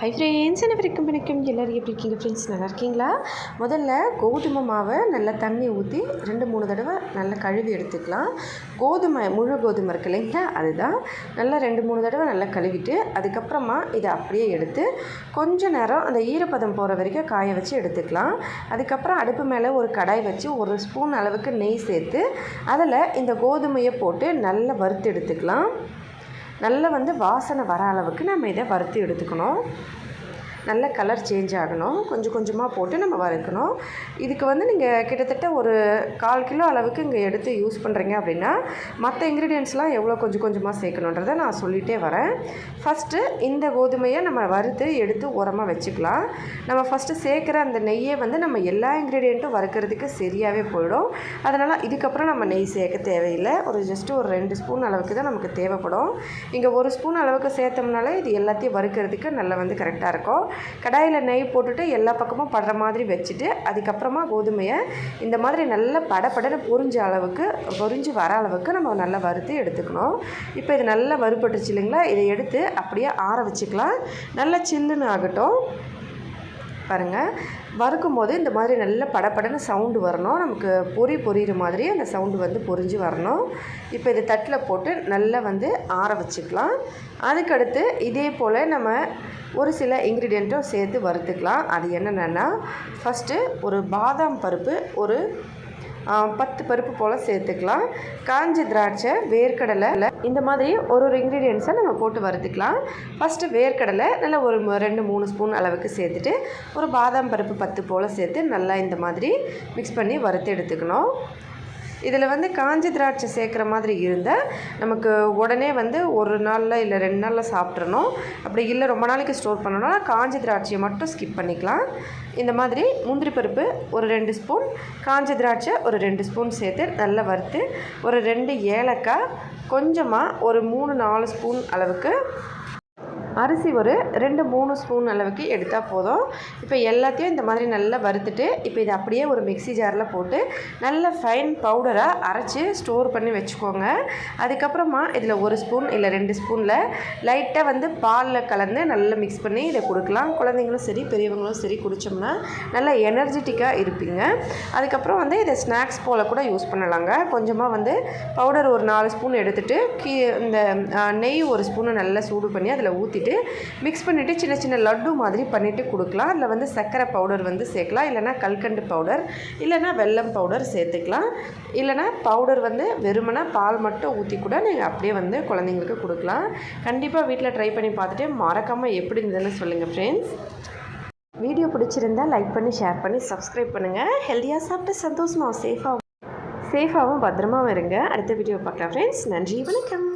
Hi friends என்ன வரைக்கும் வணக்கம்? எல்லோரும் எப்படி இருக்கீங்க ஃப்ரெண்ட்ஸ் நல்லா இருக்கீங்களா? முதல்ல கோதுமை மாவை நல்லா தண்ணி ஊற்றி ரெண்டு மூணு தடவை நல்லா கழுவி எடுத்துக்கலாம். கோதுமை முழு கோதுமை இருக்கு இல்லைங்களா? அதுதான். நல்லா ரெண்டு மூணு தடவை நல்லா கழுவிட்டு அதுக்கப்புறமா இதை அப்படியே எடுத்து கொஞ்ச நேரம் அந்த ஈரப்பதம் போகிற வரைக்கும் காய வச்சு எடுத்துக்கலாம். அதுக்கப்புறம் அடுப்பு மேலே ஒரு கடாய் வச்சு ஒரு ஸ்பூன் அளவுக்கு நெய் சேர்த்து அதில் இந்த கோதுமையை போட்டு நல்லா வறுத்து எடுத்துக்கலாம். நல்லா வந்து வாசனை வர அளவுக்கு நம்ம இதை வறுத்து எடுத்துக்கணும். நல்ல கலர் சேஞ்ச் ஆகணும். கொஞ்சம் கொஞ்சமாக போட்டு நம்ம வறுக்கணும். இதுக்கு வந்து நீங்கள் கிட்டத்தட்ட ஒரு கால் கிலோ அளவுக்கு இங்கே எடுத்து யூஸ் பண்ணுறீங்க அப்படின்னா மற்ற இன்க்ரீடியன்ஸ்லாம் எவ்வளோ கொஞ்சம் கொஞ்சமாக சேர்க்கணுன்றதை நான் சொல்லிகிட்டே வரேன். ஃபஸ்ட்டு இந்த கோதுமையை நம்ம வறுத்து எடுத்து உரமாக வச்சுக்கலாம். நம்ம ஃபஸ்ட்டு சேர்க்குற அந்த நெய்யை வந்து நம்ம எல்லா இன்க்ரீடியண்ட்டும் வறுக்கிறதுக்கு சரியாகவே போயிடும். அதனால் இதுக்கப்புறம் நம்ம நெய் சேர்க்க தேவையில்லை. ஒரு ஜஸ்ட்டு ஒரு ரெண்டு ஸ்பூன் அளவுக்கு தான் நமக்கு தேவைப்படும். இங்கே ஒரு ஸ்பூன் அளவுக்கு சேர்த்தோம்னாலே இது எல்லாத்தையும் வறுக்கிறதுக்கு நல்லா வந்து கரெக்டாக இருக்கும். கடாயில் நெய் போட்டுட்டு எல்லா பக்கமும் படுற மாதிரி வச்சுட்டு அதுக்கப்புறமா கோதுமையை இந்த மாதிரி நல்லா படப்படன்னு பொரிஞ்ச அளவுக்கு பொரிஞ்சு வர அளவுக்கு நம்ம நல்லா வறுத்து எடுத்துக்கணும். இப்போ இது நல்லா வறுபட்டுச்சு இல்லைங்களா? இதை எடுத்து அப்படியே ஆற வச்சுக்கலாம். நல்லா சில்லுன்னு ஆகட்டும். பாருங்கள் வறுக்கும் போது இந்த மாதிரி நல்ல படப்படன்னு சவுண்டு வரணும். நமக்கு பொறி பொரியிற மாதிரி அந்த சவுண்டு வந்து பொரிஞ்சு வரணும். இப்போ இதை தட்டில் போட்டு நல்லா வந்து ஆற வச்சுக்கலாம். அதுக்கடுத்து இதே போல் நம்ம ஒரு சில இன்க்ரீடியண்ட்டும் சேர்த்து வறுத்துக்கலாம். அது என்னென்னா ஃபஸ்ட்டு ஒரு பாதாம் பருப்பு ஒரு பத்து பருப்பு போல் சேர்த்துக்கலாம். காஞ்ச திராட்சை வேர்க்கடலை இந்த மாதிரி ஒரு ஒரு இன்க்ரீடியன்ஸை நம்ம போட்டு வறுத்துக்கலாம். ஃபஸ்ட்டு வேர்க்கடலை நல்லா ஒரு ரெண்டு மூணு ஸ்பூன் அளவுக்கு சேர்த்துட்டு ஒரு பாதாம் பருப்பு பத்து போல் சேர்த்து நல்லா இந்த மாதிரி மிக்ஸ் பண்ணி வறுத்து எடுத்துக்கணும். இதில் வந்து காஞ்சி திராட்சை சேர்க்குற மாதிரி இருந்தால் நமக்கு உடனே வந்து ஒரு நாளில் இல்லை ரெண்டு நாளில் சாப்பிட்றணும் அப்படி இல்லை ரொம்ப நாளைக்கு ஸ்டோர் பண்ணணும்னா காஞ்சி திராட்சையை மட்டும் ஸ்கிப் பண்ணிக்கலாம். இந்த மாதிரி முந்திரி பருப்பு ஒரு ரெண்டு ஸ்பூன் காஞ்ச திராட்சை ஒரு ரெண்டு ஸ்பூன் சேர்த்து நல்லா வறுத்து ஒரு ரெண்டு ஏலக்காய் கொஞ்சமாக ஒரு மூணு நாலு ஸ்பூன் அளவுக்கு அரிசி ஒரு ரெண்டு மூணு ஸ்பூன் அளவுக்கு எடுத்தால் போதும். இப்போ எல்லாத்தையும் இந்த மாதிரி நல்லா வறுத்துட்டு இப்போ இதை அப்படியே ஒரு மிக்சி ஜாரில் போட்டு நல்ல ஃபைன் பவுடராக அரைச்சி ஸ்டோர் பண்ணி வச்சுக்கோங்க. அதுக்கப்புறமா இதில் ஒரு ஸ்பூன் இல்லை ரெண்டு ஸ்பூனில் லைட்டாக வந்து பாலில் கலந்து நல்லா மிக்ஸ் பண்ணி இதை கொடுக்கலாம். குழந்தைங்களும் சரி பெரியவங்களும் சரி குடித்தோம்னா நல்லா எனர்ஜெட்டிக்காக இருப்பீங்க. அதுக்கப்புறம் வந்து இதை ஸ்நாக்ஸ் போல் கூட யூஸ் பண்ணலாங்க. கொஞ்சமாக வந்து பவுடர் ஒரு நாலு ஸ்பூன் எடுத்துகிட்டு கீ இந்த நெய் ஒரு ஸ்பூனை நல்லா சூடு பண்ணி அதில் ஊற்றிட்டு பண்ணிவிட்டு மிக்ஸ் பண்ணிவிட்டு சின்ன சின்ன லட்டு மாதிரி பண்ணிவிட்டு கொடுக்கலாம். அதில் வந்து சர்க்கரை பவுடர் வந்து சேர்க்கலாம். இல்லைனா கல்கண்டு பவுடர் இல்லைனா வெல்லம் பவுடர் சேர்த்துக்கலாம். இல்லைனா பவுடர் வந்து வெறுமனா பால் மட்டும் ஊற்றி கூட நீங்கள் அப்படியே வந்து குழந்தைங்களுக்கு கொடுக்கலாம். கண்டிப்பாக வீட்டில் ட்ரை பண்ணி பார்த்துட்டு மறக்காமல் எப்படி இருந்ததுன்னு சொல்லுங்கள் ஃப்ரெண்ட்ஸ் வீடியோ பிடிச்சிருந்தா லைக் பண்ணி ஷேர் பண்ணி சப்ஸ்கிரைப் பண்ணுங்கள் ஹெல்த்தியாக சாப்பிட்டு சந்தோஷமாக சேஃபாகவும் சேஃபாகவும் பத்திரமாவும் இருங்க. அடுத்த வீடியோ பார்க்கலாம் ஃப்ரெண்ட்ஸ் நன்றி வணக்கம்.